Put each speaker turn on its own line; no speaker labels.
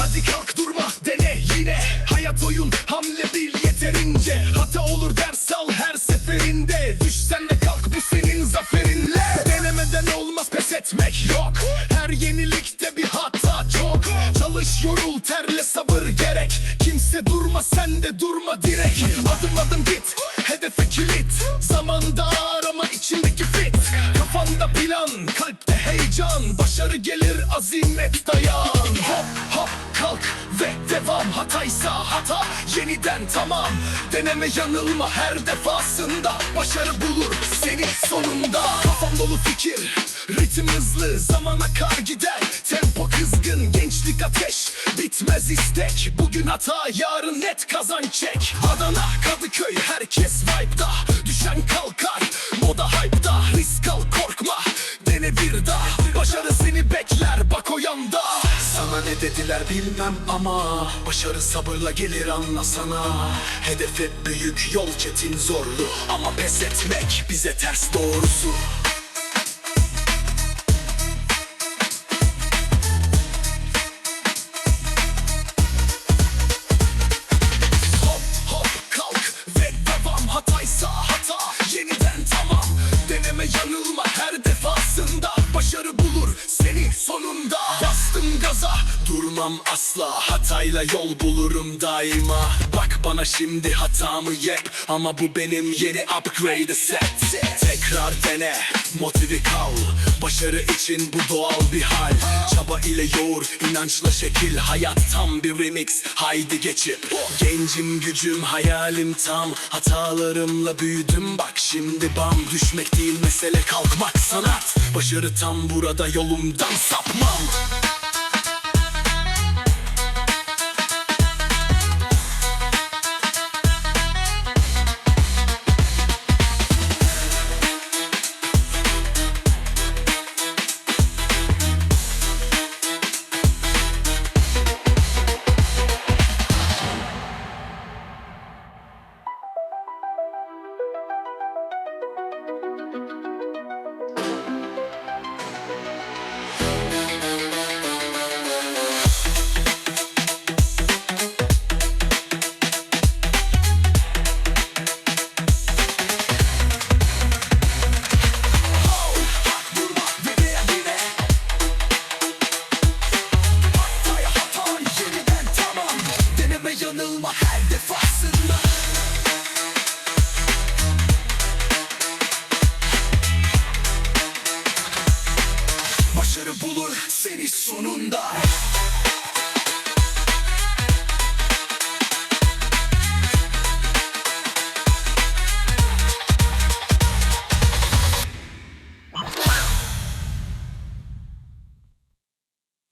Hadi kalk durma dene yine. Hayat oyun hamle bil yeterince. Hata olur ders al her seferinde. Düşsen de kalk bu senin zaferinle. Denemeden olmaz pes etmek yok. Her yenilikte bir hata çok. Çalış yorul terle sabır gerek. Kimse durma sen de durma direk. Adım adım git hedefe kilit. Zamanda arama içindeki fit. Kafanda plan kalpte heyecan. Başarı gelir azimet dayan Hataysa hata yeniden tamam. Deneme yanılma her defasında. Başarı bulur seni sonunda. Kafam dolu fikir ritim hızlı Zaman akar gider. Tempo kızgın Gençlik ateş. Bitmez istek Bugün hata yarın net kazanç çek. Adana Kadıköy herkes vibe'da. Düşen kalkar moda hype'da. Risk al korkma dene bir daha dediler bilmem ama Başarı sabırla gelir anlasana. Hedef hep büyük yol çetin zorlu Ama pes etmek bize ters doğrusu. Hop hop kalk ve devam. Hataysa hata yeniden tamam. Deneme yanılma her defasında. Başarı bulur seni sonunda durmam asla Hatayla yol bulurum daima. Bak bana şimdi hatamı yep Ama bu benim yeni upgrade set. Tekrar dene motive kal. Başarı için bu doğal bir hal. Çaba ile yoğur inançla şekil. Hayat tam bir remix haydi geçip. Gencim gücüm hayalim tam. Hatalarımla büyüdüm bak şimdi bam. Düşmek değil mesele kalkmak. Sanat Başarı tam burada yolumdan sapmam Başarı bulur seni sonunda.